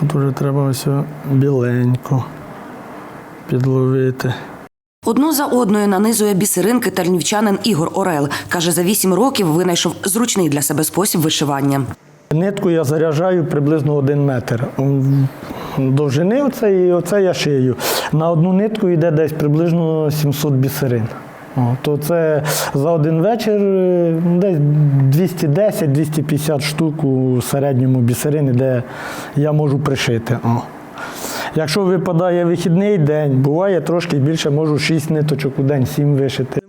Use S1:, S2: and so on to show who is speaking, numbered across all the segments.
S1: Тут вже треба ось біленько підловити.
S2: Одну за одною нанизує бісеринки тальнівчанин Ігор Орел. Каже, за вісім років винайшов зручний для себе спосіб вишивання.
S1: Нитку я заряджаю приблизно один метр. Довжини оце і оце я шию. На одну нитку йде десь приблизно 700 бісерин. То це за один вечір е, десь 210-250 штук у середньому бісерини, де я можу пришити. Якщо випадає вихідний день, буває трошки більше, можу 6 ниточок у день, 7 вишити.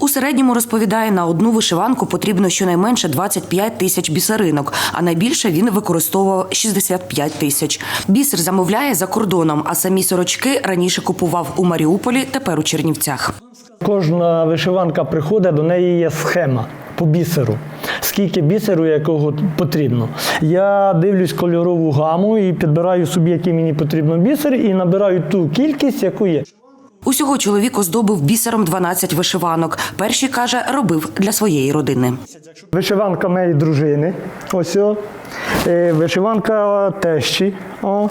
S2: У середньому розповідає, на одну вишиванку потрібно щонайменше 25 тисяч бісеринок, а найбільше він використовував 65 тисяч. Бісер замовляє за кордоном, а самі сорочки раніше купував у Маріуполі, тепер у Чернівцях.
S1: Кожна вишиванка приходить, до неї є схема по бісеру. Скільки бісеру, якого потрібно. Я дивлюсь кольорову гаму і підбираю собі, який мені потрібно бісер, і набираю ту кількість, яку є.
S2: Усього чоловік оздобив бісером 12 вишиванок. Перші каже, робив для своєї родини.
S1: Вишиванка моєї дружини. Ось. О. Е, Вишиванка тещі. О.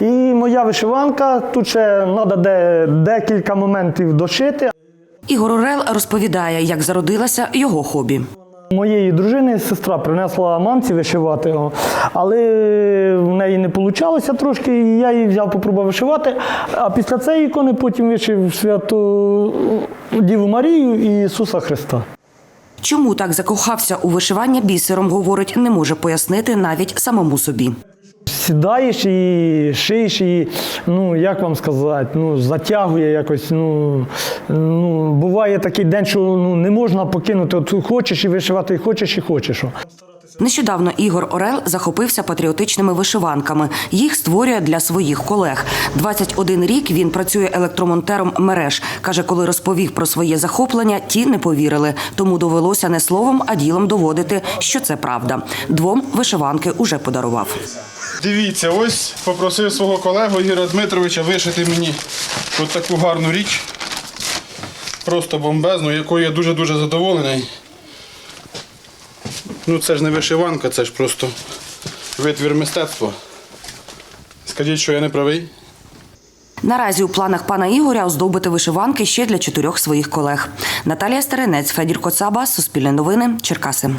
S1: І моя вишиванка. Тут ще треба де, декілька моментів дошити.
S2: Ігор Орел розповідає, як зародилося його хобі.
S1: Моєї дружини сестра принесла мамці вишивати, о, але в неї не вийшло трошки, і я її взяв, попробував вишивати. А після цієї ікони потім вишив святу Діву Марію і Ісуса Христа.
S2: Чому так закохався у вишивання бісером, говорить, не може пояснити навіть самому собі.
S1: Сідаєш і шиєш, і, ну, як вам сказати, ну, затягує якось. Ну, ну, буває такий день, що ну, не можна покинути. От хочеш і вишивати, і хочеш, і хочеш.
S2: Нещодавно Ігор Орел захопився патріотичними вишиванками. Їх створює для своїх колег. 21 рік він працює електромонтером мереж. Каже, коли розповів про своє захоплення, ті не повірили. Тому довелося не словом, а ділом доводити, що це правда. Двом вишиванки уже подарував.
S3: Дивіться, ось попросив свого колегу Ігоря Дмитровича вишити мені от таку гарну річ. Просто бомбезну, якою я дуже-дуже задоволений. Ну це ж не вишиванка, це ж просто витвір мистецтва. Скажіть, що я не правий?
S2: Наразі у планах пана Ігоря оздобити вишиванки ще для чотирьох своїх колег. Наталія Старинець, Федір Коцаба, Суспільне новини, Черкаси.